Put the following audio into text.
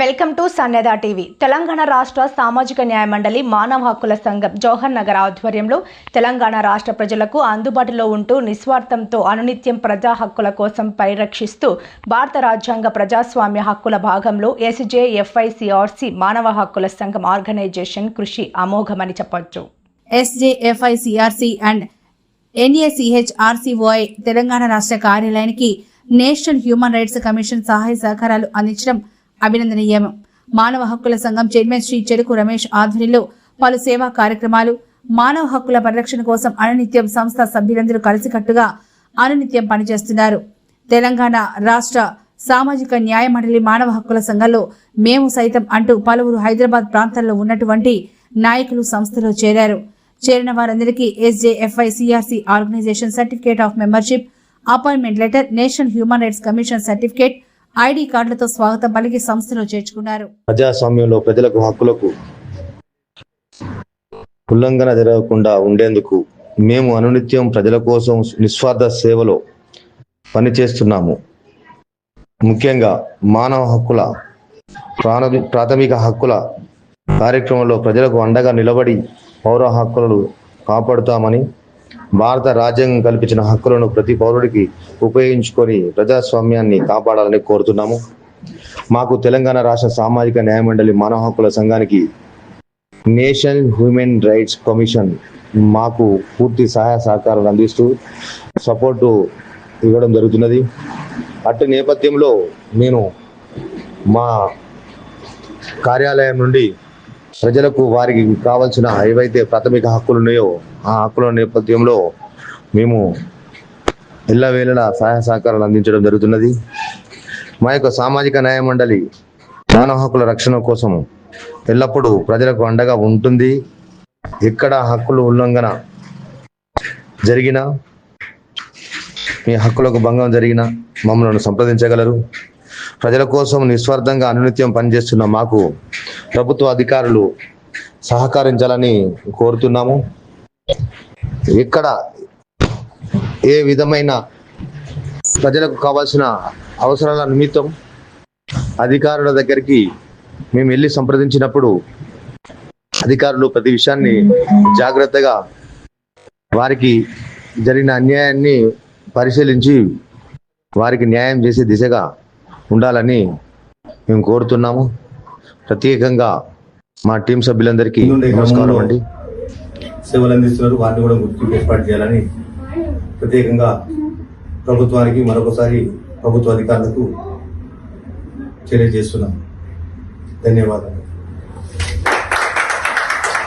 Welcome to సన్నెద TV. Telangana రాష్ట్ర సామాజిక న్యాయ మండలి మానవ హక్కుల సంఘం జవహర్ నగర్ ఆధ్వర్యంలో తెలంగాణ రాష్ట్ర ప్రజలకు అందుబాటులో ఉంటూ నిస్వార్థంతో అనునిత్యం ప్రజా హక్కుల కోసం పరిరక్షిస్తూ భారత రాజ్యాంగ ప్రజాస్వామ్య హక్కుల భాగంలో ఎస్జే ఎఫ్ఐసిఆర్సి మానవ హక్కుల సంఘం ఆర్గనైజేషన్ కృషి అమోఘమని చెప్పొచ్చు. ఎస్జేఎఫ్ఐసిఆర్సి అండ్ ఎన్ఏసిహెచ్ఆర్సీఓఐ తెలంగాణ రాష్ట్ర కార్యాలయానికి నేషనల్ హ్యూమన్ రైట్స్ కమిషన్ సహాయ సహకారాలు అందించడం అభినందనీయం. మానవ హక్కుల సంఘం చైర్మన్ శ్రీ చెరుకు రమేష్ ఆధ్వర్యంలో పలు సేవా కార్యక్రమాలు మానవ హక్కుల పరిరక్షణ కోసం అనునిత్యం సంస్థ సభ్యులందరూ కలిసికట్టుగా అనునిత్యం పనిచేస్తున్నారు. తెలంగాణ రాష్ట్ర సామాజిక న్యాయ మండలి మానవ హక్కుల సంఘంలో మేము సైతం అంటూ పలువురు హైదరాబాద్ ప్రాంతాల్లో ఉన్నటువంటి నాయకులు సంస్థలో చేరారు. చేరిన వారందరికీ SJFI CRC organisation certificate of membership appointment letter national human rights commission certificate ID కార్డులతో స్వాగతం పలికి సంస్థలో చేర్చుకున్నారు. ప్రజాస్వామ్యంలో ప్రజలకు హక్కులకు ఉల్లంఘన జరగకుండా ఉండేందుకు మేము అనునిత్యం ప్రజల కోసం నిస్వార్థ సేవలో పనిచేస్తున్నాము. ముఖ్యంగా మానవ హక్కుల ప్రాథమిక హక్కుల కార్యక్రమంలో ప్రజలకు అండగా నిలబడి పౌర హక్కులను కాపాడుతామని భారత రాజ్యాంగం కల్పించిన హక్కులను ప్రతి పౌరుడికి ఉపయోగించుకొని ప్రజాస్వామ్యాన్ని కాపాడాలని కోరుతున్నాము. మాకు తెలంగాణ రాష్ట్ర సామాజిక న్యాయ మండలి మానవ హక్కుల సంఘానికి నేషనల్ హ్యూమన్ రైట్స్ కమిషన్ మాకు పూర్తి సహాయ సహకారాలు అందిస్తూ సపోర్టు ఇవ్వడం జరుగుతున్నది. అట్టి నేపథ్యంలో నేను మా కార్యాలయం నుండి ప్రజలకు వారికి కావాల్సిన ఏవైతే ప్రాథమిక హక్కులు ఉన్నాయో ఆ హక్కుల నేపథ్యంలో మేము ఎల్లవేళల సహాయ సహకారాలు అందించడం జరుగుతున్నది. మా యొక్క సామాజిక న్యాయ మండలి మానవ హక్కుల రక్షణ కోసం ఎల్లప్పుడూ ప్రజలకు అండగా ఉంటుంది. ఎక్కడ హక్కులు ఉల్లంఘన జరిగినా మీ హక్కులకు భంగం జరిగినా మమ్మల్ని సంప్రదించగలరు. ప్రజల కోసం నిస్వార్థంగా అనునిత్యం పనిచేస్తున్న మాకు ప్రభుత్వ అధికారులు సహకరించాలని కోరుతున్నాము. ఇక్కడ ఏ విధమైన ప్రజలకు కావాల్సిన అవసరాల నిమిత్తం అధికారుల దగ్గరికి మేము వెళ్ళి సంప్రదించినప్పుడు అధికారులు ప్రతి విషయాన్ని జాగ్రత్తగా వారికి జరిగిన అన్యాయాన్ని పరిశీలించి వారికి న్యాయం చేసే దిశగా ఉండాలని మేము కోరుతున్నాము. ప్రత్యేకంగా మా టీం సభ్యులందరికీ నమస్కారం అండి. సేవలు అందిస్తున్నారు. వారిని కూడా గుర్తింపు ఏర్పాటు చేయాలని ప్రత్యేకంగా ప్రభుత్వానికి మరొకసారి ప్రభుత్వ అధికారులకు తెలియజేస్తున్నాం. ధన్యవాదాలు.